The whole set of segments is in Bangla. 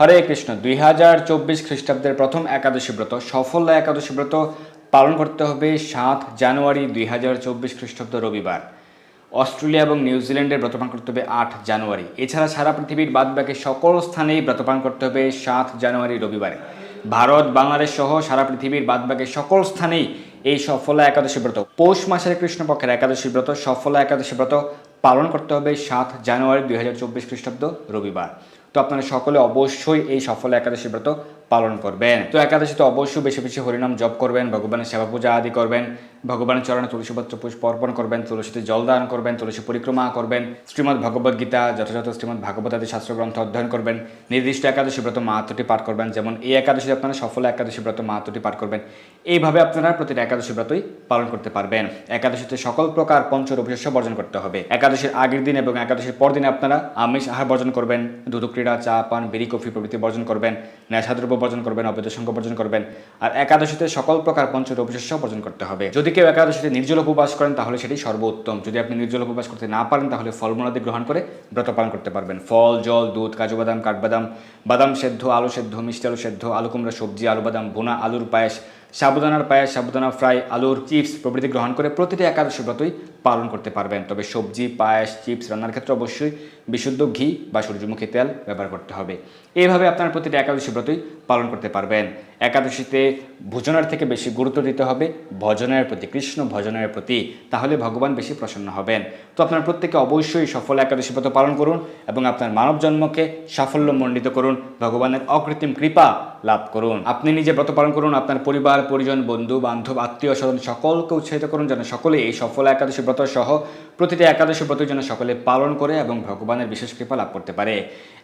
হরে কৃষ্ণ। দুই হাজার চব্বিশ খ্রিস্টাব্দের প্রথম একাদশী ব্রত, সফল একাদশী ব্রত পালন করতে হবে সাত জানুয়ারি দুই হাজার চব্বিশ খ্রিস্টাব্দ রবিবার। অস্ট্রেলিয়া এবং নিউজিল্যান্ডের ব্রতপান করতে হবে আট জানুয়ারি। এছাড়া সারা পৃথিবীর বাদ বাদবাকি সকল স্থানেই ব্রতপান করতে হবে সাত জানুয়ারি রবিবারে। ভারত, বাংলাদেশ সহ সারা পৃথিবীর বাদ বাদবাকি সকল স্থানেই এই সফলা একাদশী ব্রত, পৌষ মাসের কৃষ্ণপক্ষের একাদশী ব্রত, সফলা একাদশী ব্রত পালন করতে হবে সাত জানুয়ারি দুই হাজার চব্বিশ খ্রিস্টাব্দ রবিবার। তো আপনারা সকলে অবশ্যই এই সফল একাদশী ব্রত পালন করবেন। তো একাদশীতে অবশ্যই বেশি বেশি হরিনাম জপ করবেন, ভগবানের সেবা পূজা আদি করবেন, ভগবানের চরণে তুলসীপত্র পুষ্প অর্পণ করবেন, তুলসীতে জল দান করবেন, তুলসী পরিক্রমা করবেন, শ্রীমদ্ ভগবদ গীতা, যথাযথ শ্রীমদ্ ভাগবত আদি শাস্ত্রগ্রন্থ অধ্যয়ন করবেন, নির্দিষ্ট একাদশী ব্রত মাহাত্মটি পাঠ করবেন, যেমন এই একাদশীতে আপনারা সফল একাদশী ব্রত মাহাত্মটি পাঠ করবেন। এইভাবে আপনারা প্রতিটা একাদশী ব্রতই পালন করতে পারবেন। একাদশীতে সকল প্রকার পঞ্চরূপশস্য বর্জন করতে হবে। একাদশীর আগের দিন এবং একাদশীর পর দিনে আপনারা আমিষ আহার বর্জন করবেন দুধ ক্রীড়া চা, পান, বিড়ি, কফি প্রভৃতি বর্জন করবেন, নেশাদ্রব্য বর্জন করবেন, অবৈধ সংখ্য বর্জন করবেন। আর একাদশীতে সকল প্রকার পঞ্চরূপশস্য বর্জন করতে হবে। যদি কেউ একাদশীতে নির্জল উপবাস করেন, তাহলে সেটি সর্বোত্তম। যদি আপনি নির্জল উপবাস করতে না পারেন, তাহলে ফলমূলাদি গ্রহণ করে ব্রত পালন করতে পারবেন। ফল, জল, দুধ, কাজু বাদাম, কাঠবাদাম, বাদাম সেদ্ধ, আলু সেদ্ধ, মিষ্টি আলু সেদ্ধ, আলু কুমড়া, সবজি আলু বাদাম ভুনা আলুর পায়েস সাবুদানার পায়েস সাবুদানা ফ্রাই, আলুর চিপস প্রভৃতি গ্রহণ করে প্রতিটি একাদশ ব্রতই পালন করতে পারবেন। তবে সবজি, পায়েস, চিপস রান্নার ক্ষেত্রে অবশ্যই বিশুদ্ধ ঘি বা সূর্যমুখী তেল ব্যবহার করতে হবে। এইভাবে আপনার প্রতিটি একাদশী ব্রতই পালন করতে পারবেন। একাদশীতে ভোজনের থেকে বেশি গুরুত্ব দিতে হবে, ভজনের প্রতি, কৃষ্ণ ভজনের প্রতি। তাহলে ভগবান বেশি প্রসন্ন হবেন। তো আপনার প্রত্যেকে অবশ্যই সফল একাদশী ব্রত পালন করুন এবং আপনার মানব জন্মকে সাফল্যমণ্ডিত করুন, ভগবানের অকৃত্রিম কৃপা লাভ করুন। আপনি নিজে ব্রত পালন করুন, আপনার পরিবার, পরিজন, বন্ধু, বান্ধব, আত্মীয়, স্বজন, সকলকে উৎসাহিত করুন যেন সকলে এই সফল একাদশী ব্রত সহ প্রতিটি একাদশী ব্রত যেন সকলে পালন করে এবং ভগবানের বিশেষ কৃপা লাভ করতে পারে।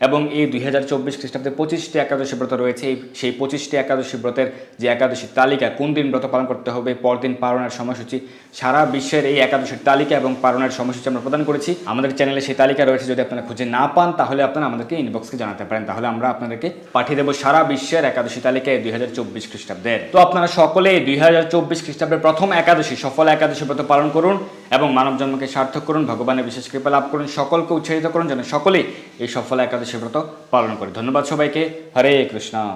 এবং এই দুই হাজার চব্বিশ খ্রিস্টাব্দে পঁচিশটি একাদশী ব্রত রয়েছে সেই পঁচিশটি একাদশী ব্রতের যে একাদশী তালিকা, কোন দিন ব্রত পালন করতে হবে, পরদিন পালনের সময়সূচি, সারা বিশ্বের এই একাদশীর তালিকা এবং পালনের সময়সূচি আমরা প্রদান করেছি। আমাদের চ্যানেলে সেই তালিকা রয়েছে, যদি আপনারা খুঁজে না পান, তাহলে আপনারা আমাদেরকে ইনবক্সকে জানাতে পারেন। তাহলে আমরা আপনাদেরকে পাঠিয়ে দেবো সারা বিশ্বের একাদশী তালিকায় দুই হাজার চব্বিশ খ্রিস্টাব্দের। তো আপনারা সকলে দুই হাজার চব্বিশ খ্রিস্টাব্দের প্রথম একাদশী, সফল একাদশী ব্রত পালন করুন এবং মানব জন্মকে সার্থক করুন, ভগবানের বিশেষ কৃপা লাভ করুন, সকলকে উৎসাহিত করুন, যেন সকলেই এই সফল একাদশী ব্রত পালন করে। ধন্যবাদ সবাইকে। হরে কৃষ্ণ।